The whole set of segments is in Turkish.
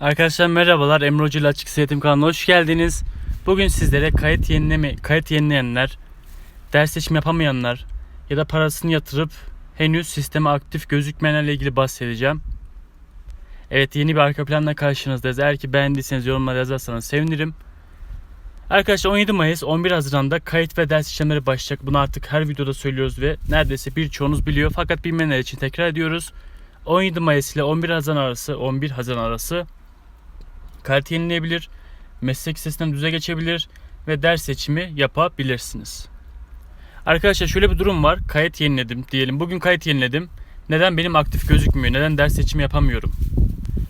Arkadaşlar merhabalar. Emre Hoca ile Açık Eğitim kanalına hoş geldiniz. Bugün sizlere kayıt yenileme kayıt yenileyenler, ders seçim yapamayanlar ya da parasını yatırıp henüz sisteme aktif gözükmeyenlerle ilgili bahsedeceğim. Evet yeni bir arka planla karşınızdayız. Eğer ki beğendiyseniz yorumlara yazarsanız sevinirim. Arkadaşlar 17 Mayıs 11 Haziran'da kayıt ve ders işlemleri başlayacak. Bunu artık her videoda söylüyoruz ve neredeyse birçoğunuz biliyor. Fakat bilmeyenler için tekrar ediyoruz. 17 Mayıs ile 11 Haziran arası 11 Haziran arası kart yenileyebilir, meslek lisesinden düze geçebilir ve ders seçimi yapabilirsiniz. Arkadaşlar şöyle bir durum var. Kayıt yeniledim diyelim. Bugün kayıt yeniledim. Neden benim aktif gözükmüyor? Neden ders seçimi yapamıyorum?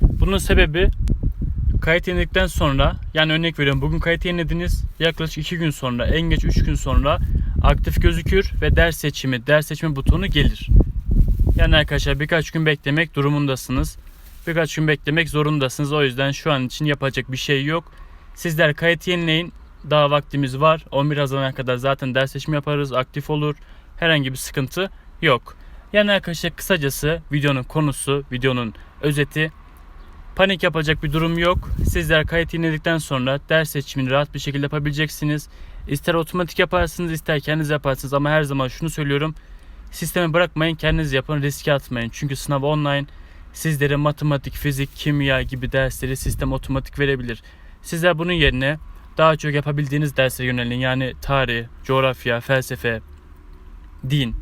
Bunun sebebi kayıt yeniledikten sonra yani örnek veriyorum bugün kayıt yenilediniz. Yaklaşık 2 gün sonra en geç 3 gün sonra aktif gözükür ve ders seçimi, ders seçimi butonu gelir. Yani arkadaşlar birkaç gün beklemek durumundasınız. Birkaç gün beklemek zorundasınız. O yüzden şu an için yapacak bir şey yok. Sizler kayıt yenileyin. Daha vaktimiz var. 11 Haziran'a kadar zaten ders seçimi yaparız. Aktif olur. Herhangi bir sıkıntı yok. Yani arkadaşlar kısacası videonun konusu, videonun özeti panik yapacak bir durum yok. Sizler kayıt yeniledikten sonra ders seçimini rahat bir şekilde yapabileceksiniz. İster otomatik yaparsınız ister kendiniz yaparsınız ama her zaman şunu söylüyorum. Sistemi bırakmayın kendiniz yapın riske atmayın. Çünkü sınav online sizlere matematik, fizik, kimya gibi dersleri sistem otomatik verebilir. Sizler bunun yerine daha çok yapabildiğiniz derslere yönelin. Yani tarih, coğrafya, felsefe, din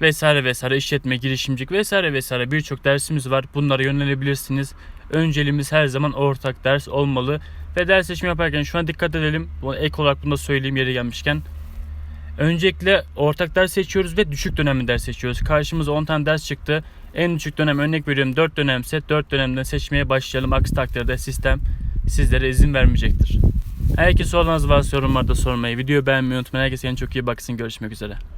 vesaire vesaire işletme, girişimcilik vesaire vesaire birçok dersimiz var. Bunlara yönelebilirsiniz. Önceliğimiz her zaman ortak ders olmalı. Ve ders seçimi yaparken şuna dikkat edelim. Bu ek olarak bunu da söyleyeyim yeri gelmişken. Öncelikle ortak ders seçiyoruz ve düşük dönemli ders seçiyoruz. Karşımıza 10 tane ders çıktı. En düşük dönem örnek veriyorum 4 dönemse 4 dönemden seçmeye başlayalım. Aksi takdirde sistem sizlere izin vermeyecektir. Herkese sorularınız varsa yorumlarda sormayı, videoyu beğenmeyi unutmayın. Herkese en çok iyi baksın. Görüşmek üzere.